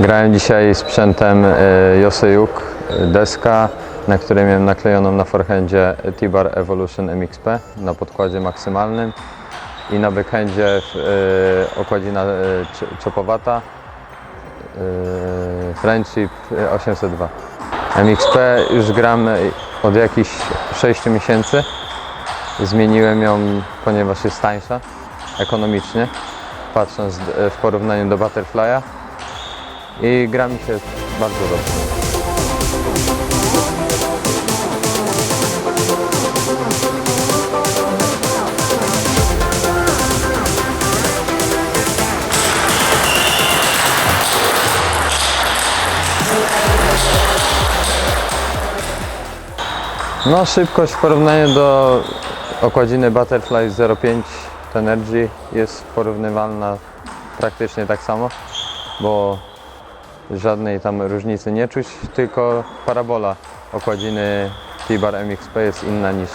Grałem dzisiaj sprzętem Josejuk, e, deska, na której miałem naklejoną na forehandzie T-Bar Evolution MXP na podkładzie maksymalnym i na backhandzie e, okładzina cz- czopowata e, Friendship e, 802. MXP już gram od jakichś 6 miesięcy. Zmieniłem ją, ponieważ jest tańsza ekonomicznie, patrząc w porównaniu do Butterfly'a i gra mi się bardzo dobrze. No szybkość w porównaniu do okładziny Butterfly 0.5 Energy jest porównywalna praktycznie tak samo, bo żadnej tam różnicy nie czuć, tylko parabola okładziny T-Bar MXP jest inna niż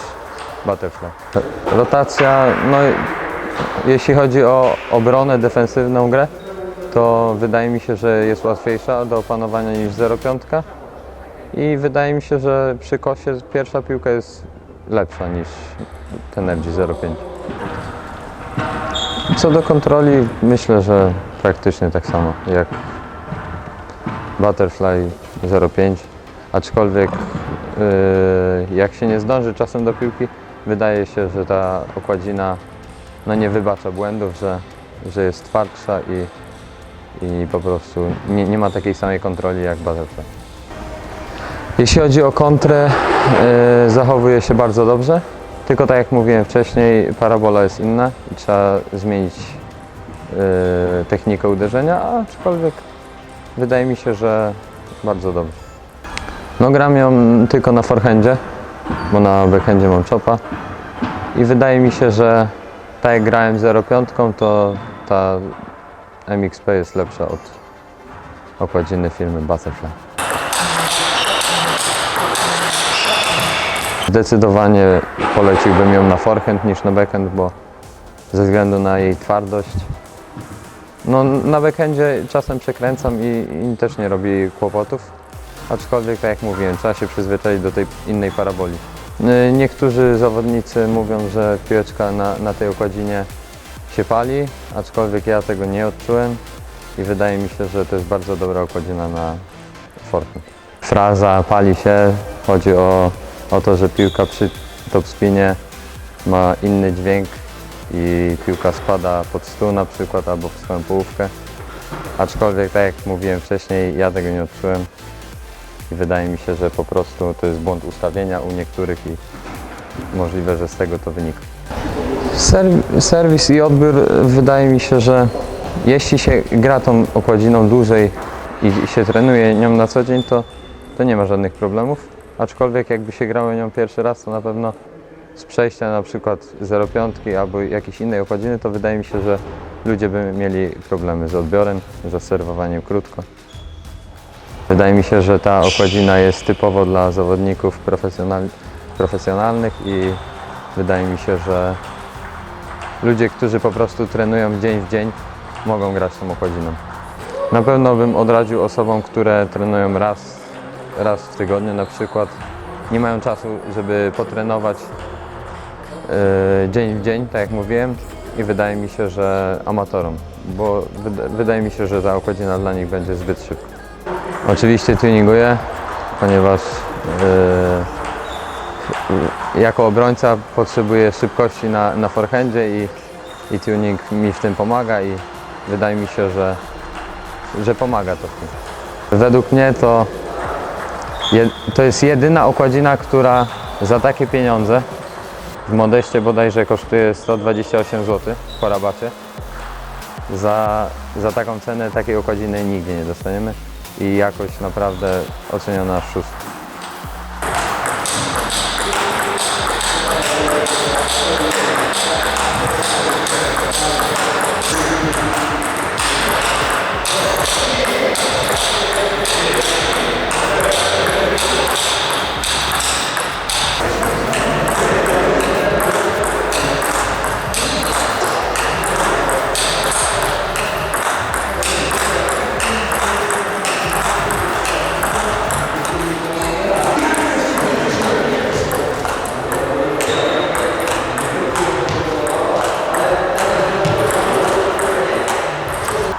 Butterfly. Rotacja, no jeśli chodzi o obronę, defensywną grę, to wydaje mi się, że jest łatwiejsza do opanowania niż 0.5 i wydaje mi się, że przy kosie pierwsza piłka jest lepsza niż Tenergy 0.5. Co do kontroli, myślę, że praktycznie tak samo jak Butterfly 0.5, aczkolwiek yy, jak się nie zdąży czasem do piłki, wydaje się, że ta okładzina no nie wybacza błędów, że, że jest twardsza i, i po prostu nie, nie ma takiej samej kontroli jak Butterfly. Jeśli chodzi o kontrę, yy, zachowuje się bardzo dobrze. Tylko tak jak mówiłem wcześniej, parabola jest inna i trzeba zmienić yy, technikę uderzenia, aczkolwiek wydaje mi się, że bardzo dobrze. No gram ją tylko na forehandzie, bo na backhandzie mam chopa i wydaje mi się, że tak jak grałem 0.5, to ta MXP jest lepsza od okładziny firmy Butterfly. Zdecydowanie poleciłbym ją na forehand niż na backhand, bo ze względu na jej twardość. No, na backhandzie czasem przekręcam i, i też nie robi kłopotów, aczkolwiek tak jak mówiłem, trzeba się przyzwyczaić do tej innej paraboli. Y, Niektórzy zawodnicy mówią, że piłeczka na, na tej okładzinie się pali, aczkolwiek ja tego nie odczułem i wydaje mi się, że to jest bardzo dobra okładzina na forehand. Fraza pali się, chodzi o, o to, że piłka przy topspinie ma inny dźwięk i piłka spada pod stół na przykład albo w swoją połówkę. Aczkolwiek tak jak mówiłem wcześniej, ja tego nie odczułem i wydaje mi się, że po prostu to jest błąd ustawienia u niektórych i możliwe, że z tego to wynika. Serw- serwis i odbiór wydaje mi się, że jeśli się gra tą okładziną dłużej i się trenuje nią na co dzień, to, to nie ma żadnych problemów. Aczkolwiek jakby się grało nią pierwszy raz, to na pewno z przejścia na przykład 0,5 albo jakiejś innej okładziny, to wydaje mi się, że ludzie by mieli problemy z odbiorem, z serwowaniem krótko. Wydaje mi się, że ta okładzina jest typowo dla zawodników profesjonal, profesjonalnych i wydaje mi się, że ludzie, którzy po prostu trenują dzień w dzień, mogą grać tą okładziną. Na pewno bym odradził osobom, które trenują raz, raz w tygodniu na przykład, nie mają czasu, żeby potrenować dzień w dzień, tak jak mówiłem i wydaje mi się, że amatorom, bo wyda- wydaje mi się, że ta okładzina dla nich będzie zbyt szybka. Oczywiście tuninguję, ponieważ e, jako obrońca potrzebuję szybkości na, na forehandzie i, i tuning mi w tym pomaga i wydaje mi się, że, że pomaga to w tym. Według mnie to, je, to jest jedyna okładzina, która za takie pieniądze w Modeście bodajże kosztuje 128 zł po rabacie. Za, za taką cenę takiej okładziny nigdzie nie dostaniemy i jakość naprawdę oceniona w szóstkę.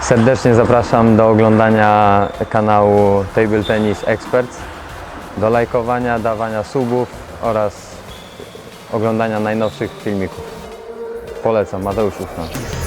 Serdecznie zapraszam do oglądania kanału Table Tennis Experts, do lajkowania, dawania subów oraz oglądania najnowszych filmików. Polecam, Mateusz Ufman.